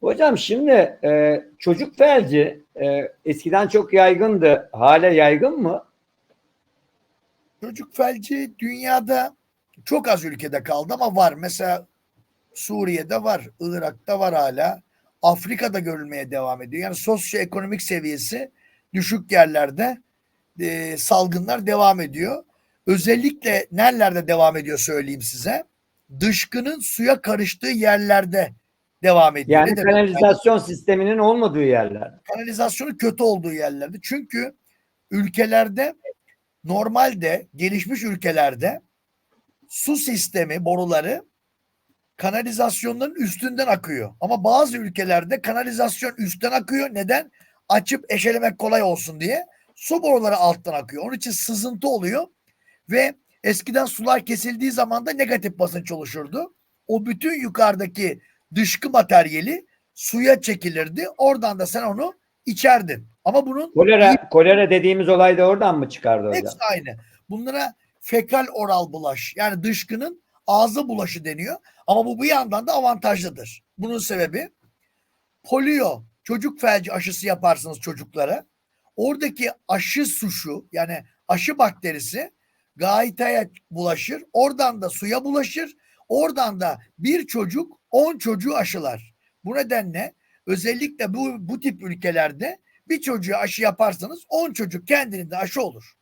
Hocam şimdi e, çocuk felci e, eskiden çok yaygındı. Hala yaygın mı? Çocuk felci dünyada çok az ülkede kaldı ama var. Mesela Suriye'de var, Irak'ta var hala. Afrika'da görülmeye devam ediyor. Yani sosyoekonomik seviyesi düşük yerlerde e, salgınlar devam ediyor. Özellikle nerelerde devam ediyor söyleyeyim size. Dışkının suya karıştığı yerlerde devam ediyor. Yani Ne demek? kanalizasyon sisteminin olmadığı yerler. kanalizasyonu kötü olduğu yerlerde. Çünkü ülkelerde normalde gelişmiş ülkelerde su sistemi boruları kanalizasyonların üstünden akıyor. Ama bazı ülkelerde kanalizasyon üstten akıyor. Neden? Açıp eşelemek kolay olsun diye. Su boruları alttan akıyor. Onun için sızıntı oluyor ve eskiden sular kesildiği zaman da negatif basınç oluşurdu. O bütün yukarıdaki dışkı materyali suya çekilirdi. Oradan da sen onu içerdin. Ama bunun Kolera, kolera dediğimiz olay da oradan mı çıkardı hocam? hepsi aynı. Bunlara fekal oral bulaş yani dışkının ağzı bulaşı deniyor. Ama bu bir yandan da avantajlıdır. Bunun sebebi polio çocuk felci aşısı yaparsınız çocuklara. Oradaki aşı suşu yani aşı bakterisi gaitaya bulaşır. Oradan da suya bulaşır. Oradan da bir çocuk 10 çocuğu aşılar. Bu nedenle özellikle bu, bu tip ülkelerde bir çocuğa aşı yaparsanız 10 çocuk kendinde aşı olur.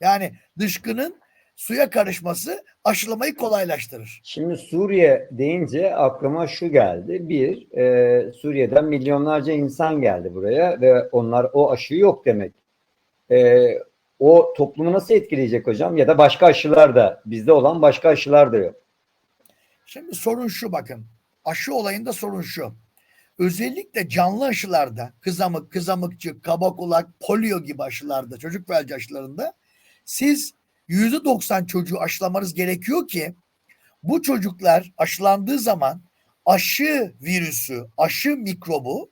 Yani dışkının suya karışması aşılamayı kolaylaştırır. Şimdi Suriye deyince aklıma şu geldi. Bir, e, Suriye'den milyonlarca insan geldi buraya ve onlar o aşı yok demek. E, o toplumu nasıl etkileyecek hocam? Ya da başka aşılar da, bizde olan başka aşılar da yok. Şimdi sorun şu bakın. Aşı olayında sorun şu. Özellikle canlı aşılarda kızamık, kızamıkçık, kaba kulak, polio gibi aşılarda, çocuk felci aşılarında siz %90 çocuğu aşılamanız gerekiyor ki bu çocuklar aşılandığı zaman aşı virüsü, aşı mikrobu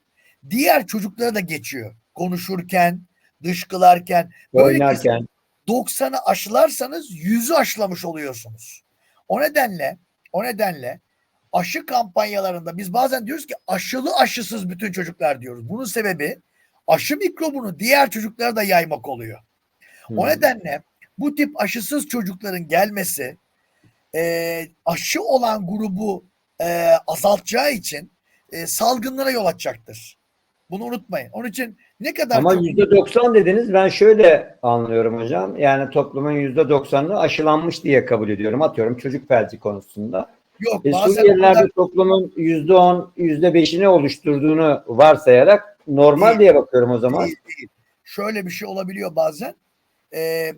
diğer çocuklara da geçiyor. Konuşurken, dışkılarken. Oynarken. 90'ı aşılarsanız 100'ü aşılamış oluyorsunuz. O nedenle o nedenle aşı kampanyalarında biz bazen diyoruz ki aşılı aşısız bütün çocuklar diyoruz. Bunun sebebi aşı mikrobunu diğer çocuklara da yaymak oluyor. O Hmm. nedenle bu tip aşısız çocukların gelmesi e, aşı olan grubu e, azaltacağı için e, salgınlara yol açacaktır. Bunu unutmayın. Onun için ne kadar Ama yüzde doksan dediniz ben şöyle anlıyorum hocam. Yani toplumun yüzde doksanı aşılanmış diye kabul ediyorum. Atıyorum çocuk felci konusunda. yok E, Suriyeliler kadar- toplumun yüzde on, yüzde beşini oluşturduğunu varsayarak normal Değil. diye bakıyorum o zaman. Değil, değil. Şöyle bir şey olabiliyor bazen. Ee,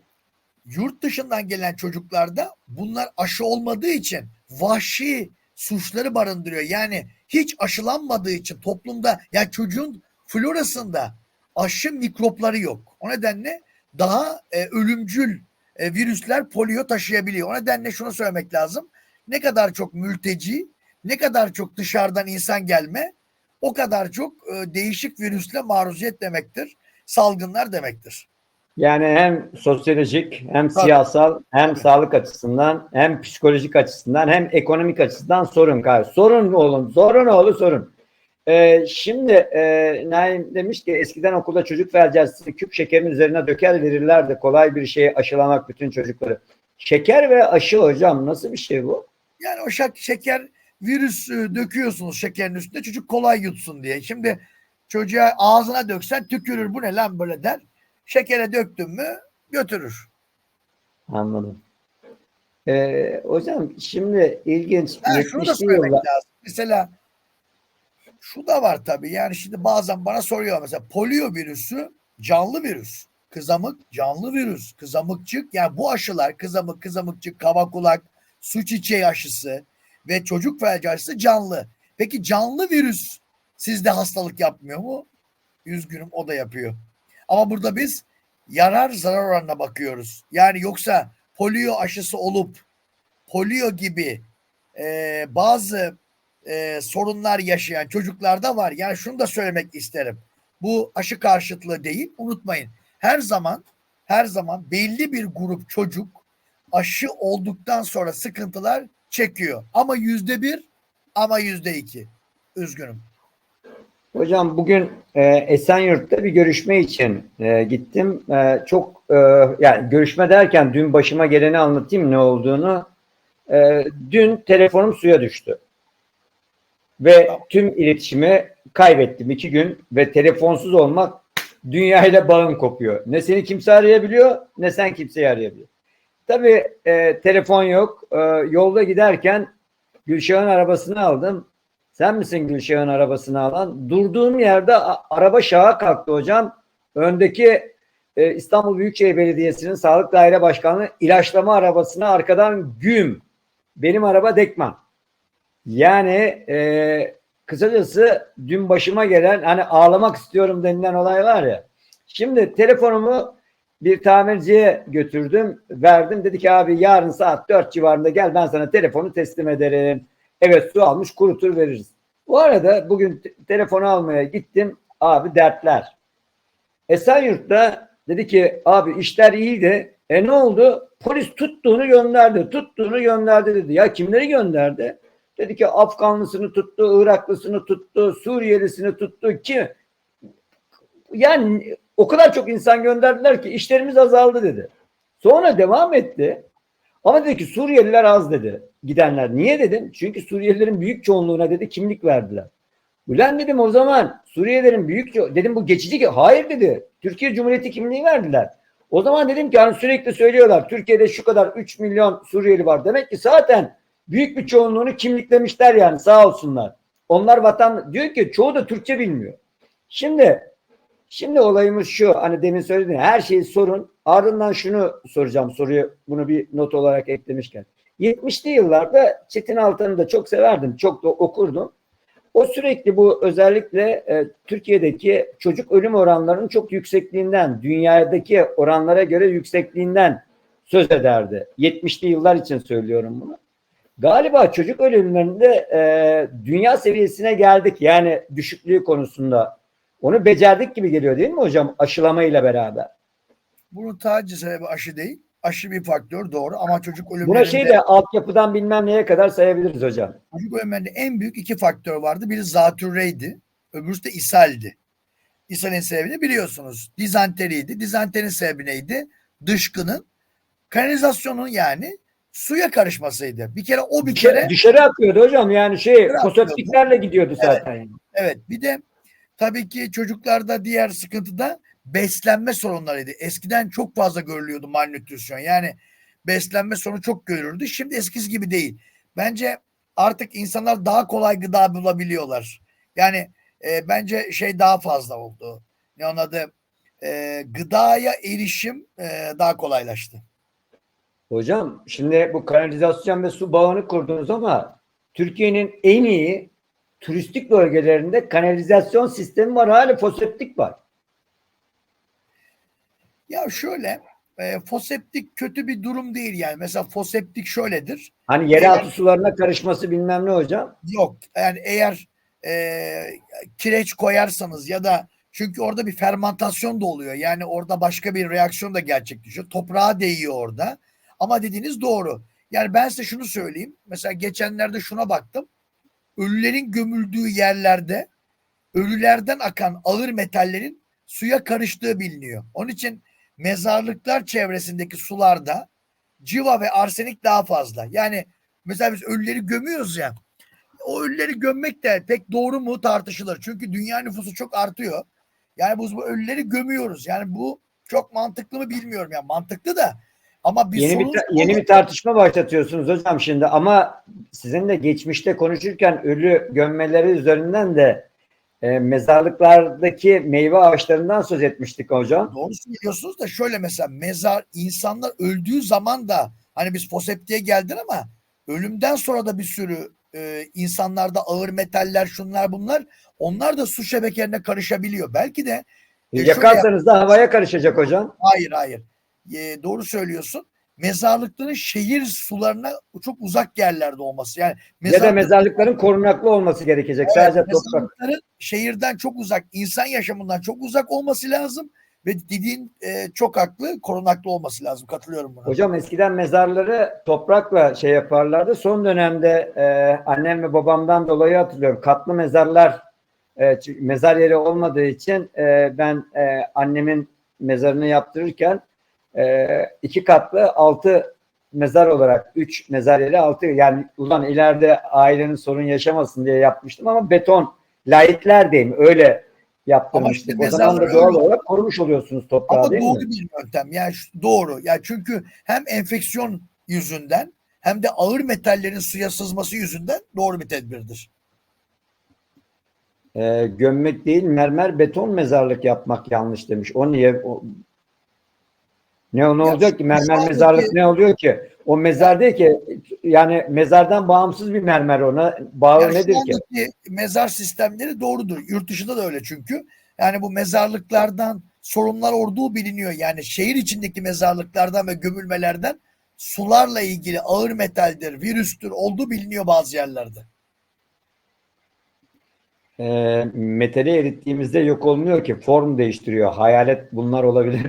yurt dışından gelen çocuklarda bunlar aşı olmadığı için vahşi suçları barındırıyor. Yani hiç aşılanmadığı için toplumda yani çocuğun florasında aşı mikropları yok. O nedenle daha e, ölümcül e, virüsler polio taşıyabiliyor. O nedenle şunu söylemek lazım. Ne kadar çok mülteci, ne kadar çok dışarıdan insan gelme o kadar çok e, değişik virüsle maruziyet demektir. Salgınlar demektir. Yani hem sosyolojik hem Tabii. siyasal hem Tabii. sağlık açısından hem psikolojik açısından hem ekonomik açıdan sorun. Sorun oğlum, sorun oğlu sorun. Ee, şimdi e, Naim demiş ki eskiden okulda çocuk felcesi küp şekerin üzerine döker verirlerdi. Kolay bir şeyi aşılamak bütün çocukları. Şeker ve aşı hocam nasıl bir şey bu? Yani o şek- şeker virüs e, döküyorsunuz şekerin üstüne çocuk kolay yutsun diye. Şimdi çocuğa ağzına döksen tükürür bu ne lan böyle der. Şekere döktün mü götürür. Anladım. Ee, hocam şimdi ilginç. Ha, şunu da 70'li söylemek yıllar. lazım. Mesela şu da var tabii. Yani şimdi bazen bana soruyor mesela polio virüsü canlı virüs. Kızamık canlı virüs. Kızamıkçık yani bu aşılar kızamık, kızamıkçık, kaba kulak, su çiçeği aşısı ve çocuk felci aşısı canlı. Peki canlı virüs sizde hastalık yapmıyor mu? Üzgünüm o da yapıyor. Ama burada biz yarar zarar oranına bakıyoruz. Yani yoksa polio aşısı olup polio gibi e, bazı e, sorunlar yaşayan çocuklarda var. Yani şunu da söylemek isterim. Bu aşı karşıtlığı değil. Unutmayın. Her zaman her zaman belli bir grup çocuk aşı olduktan sonra sıkıntılar çekiyor. Ama yüzde bir ama yüzde iki. Üzgünüm. Hocam bugün e, Esenyurt'ta bir görüşme için e, gittim. E, çok e, yani görüşme derken dün başıma geleni anlatayım ne olduğunu. E, dün telefonum suya düştü. Ve tüm iletişimi kaybettim iki gün ve telefonsuz olmak dünyayla bağım kopuyor. Ne seni kimse arayabiliyor ne sen kimseyi arayabiliyor. Tabii e, telefon yok. E, yolda giderken Gülşah'ın arabasını aldım. Sen misin Gülşah'ın arabasını alan? Durduğum yerde araba şaha kalktı hocam. Öndeki e, İstanbul Büyükşehir Belediyesi'nin Sağlık Daire Başkanlığı ilaçlama arabasına arkadan güm. Benim araba Dekman. Yani e, kısacası dün başıma gelen hani ağlamak istiyorum denilen olay var ya. Şimdi telefonumu bir tamirciye götürdüm, verdim. Dedi ki abi yarın saat 4 civarında gel ben sana telefonu teslim ederim. Evet su almış kurutur veririz. Bu arada bugün te- telefonu almaya gittim. Abi dertler. Esenyurt'ta dedi ki abi işler iyiydi. E ne oldu? Polis tuttuğunu gönderdi. Tuttuğunu gönderdi dedi. Ya kimleri gönderdi? Dedi ki Afganlısını tuttu, Iraklısını tuttu, Suriyelisini tuttu. Kim? Yani o kadar çok insan gönderdiler ki işlerimiz azaldı dedi. Sonra devam etti. Ama dedi ki Suriyeliler az dedi gidenler. Niye dedim? Çünkü Suriyelilerin büyük çoğunluğuna dedi kimlik verdiler. Ulan dedim o zaman Suriyelilerin büyük dedim bu geçici ki hayır dedi. Türkiye Cumhuriyeti kimliği verdiler. O zaman dedim ki hani sürekli söylüyorlar Türkiye'de şu kadar 3 milyon Suriyeli var. Demek ki zaten büyük bir çoğunluğunu kimliklemişler yani sağ olsunlar. Onlar vatan diyor ki çoğu da Türkçe bilmiyor. Şimdi Şimdi olayımız şu hani demin söyledim her şeyi sorun ardından şunu soracağım soruyu bunu bir not olarak eklemişken. 70'li yıllarda Çetin Altan'ı da çok severdim çok da okurdum. O sürekli bu özellikle e, Türkiye'deki çocuk ölüm oranlarının çok yüksekliğinden dünyadaki oranlara göre yüksekliğinden söz ederdi. 70'li yıllar için söylüyorum bunu. Galiba çocuk ölümlerinde e, dünya seviyesine geldik yani düşüklüğü konusunda. Onu becerdik gibi geliyor değil mi hocam aşılamayla beraber? Bunun sadece sebebi aşı değil. Aşı bir faktör doğru ama çocuk ölümlerinde, Buna şey de altyapıdan bilmem neye kadar sayabiliriz hocam. çocuk ölümlerinde en büyük iki faktör vardı. Biri zatürreydi. Öbürüsü de ishaldi. İshalin sebebini biliyorsunuz. Dizanteriydi. Dizanterinin sebebi neydi? Dışkının kanalizasyonun yani suya karışmasıydı. Bir kere o bir Dışarı, kere dışarı akıyordu hocam yani şey Dışarı foseptiklerle gidiyordu zaten. yani. Evet bir de tabii ki çocuklarda diğer sıkıntı da beslenme sorunlarıydı. Eskiden çok fazla görülüyordu malnütrisyon. Yani beslenme sorunu çok görülürdü. Şimdi eskisi gibi değil. Bence artık insanlar daha kolay gıda bulabiliyorlar. Yani e, bence şey daha fazla oldu. Ne onun adı? E, gıdaya erişim e, daha kolaylaştı. Hocam şimdi bu kanalizasyon ve su bağını kurdunuz ama Türkiye'nin en iyi turistik bölgelerinde kanalizasyon sistemi var. Hala foseptik var. Ya şöyle e, foseptik kötü bir durum değil yani. Mesela foseptik şöyledir. Hani yeraltı sularına karışması bilmem ne hocam. Yok yani eğer e, kireç koyarsanız ya da çünkü orada bir fermentasyon da oluyor. Yani orada başka bir reaksiyon da gerçekleşiyor. Toprağa değiyor orada. Ama dediğiniz doğru. Yani ben size şunu söyleyeyim. Mesela geçenlerde şuna baktım. Ölülerin gömüldüğü yerlerde ölülerden akan ağır metallerin suya karıştığı biliniyor. Onun için mezarlıklar çevresindeki sularda civa ve arsenik daha fazla. Yani mesela biz ölüleri gömüyoruz ya o ölüleri gömmek de pek doğru mu tartışılır. Çünkü dünya nüfusu çok artıyor. Yani biz bu ölüleri gömüyoruz. Yani bu çok mantıklı mı bilmiyorum. Yani mantıklı da ama bir Yeni bir, ta- yeni bir tartışma başlatıyorsunuz hocam şimdi ama sizin de geçmişte konuşurken ölü gömmeleri üzerinden de e, mezarlıklardaki meyve ağaçlarından söz etmiştik hocam. Doğru söylüyorsunuz da şöyle mesela mezar insanlar öldüğü zaman da hani biz foseptiğe geldin ama ölümden sonra da bir sürü e, insanlarda ağır metaller şunlar bunlar onlar da su şebekelerine karışabiliyor. Belki de E, yakarsanız da havaya karışacak hocam. Hayır hayır. Ee, doğru söylüyorsun. Mezarlıkların şehir sularına çok uzak yerlerde olması. Yani Ya da mezarlıkların korunaklı olması gerekecek. Evet, Sadece toprak. mezarlıkların şehirden çok uzak, insan yaşamından çok uzak olması lazım. Ve dediğin e, çok haklı, korunaklı olması lazım. Katılıyorum buna. Hocam eskiden mezarları toprakla şey yaparlardı. Son dönemde e, annem ve babamdan dolayı hatırlıyorum. Katlı mezarlar e, mezar yeri olmadığı için e, ben e, annemin mezarını yaptırırken e, iki katlı altı mezar olarak üç mezar yeri altı yani ulan ileride ailenin sorun yaşamasın diye yapmıştım ama beton layıklar diyeyim öyle yaptırmıştık. O zaman da doğal öyle. olarak korumuş oluyorsunuz toprağı Ama değil doğru mi? bir yöntem. Yani doğru. Yani çünkü hem enfeksiyon yüzünden hem de ağır metallerin suya sızması yüzünden doğru bir tedbirdir. e, gömmek değil mermer beton mezarlık yapmak yanlış demiş. O niye? O, ne o ne olacak ki? Mermer mezarlık ne oluyor ki? O mezar değil ki. Yani mezardan bağımsız bir mermer ona. Bağı Yani şu nedir ki? andaki mezar sistemleri doğrudur. Yurt dışında da öyle çünkü. Yani bu mezarlıklardan sorunlar olduğu biliniyor. Yani şehir içindeki mezarlıklardan ve gömülmelerden sularla ilgili ağır metaldir, virüstür olduğu biliniyor bazı yerlerde. E, metali erittiğimizde yok olmuyor ki. Form değiştiriyor. Hayalet bunlar olabilir.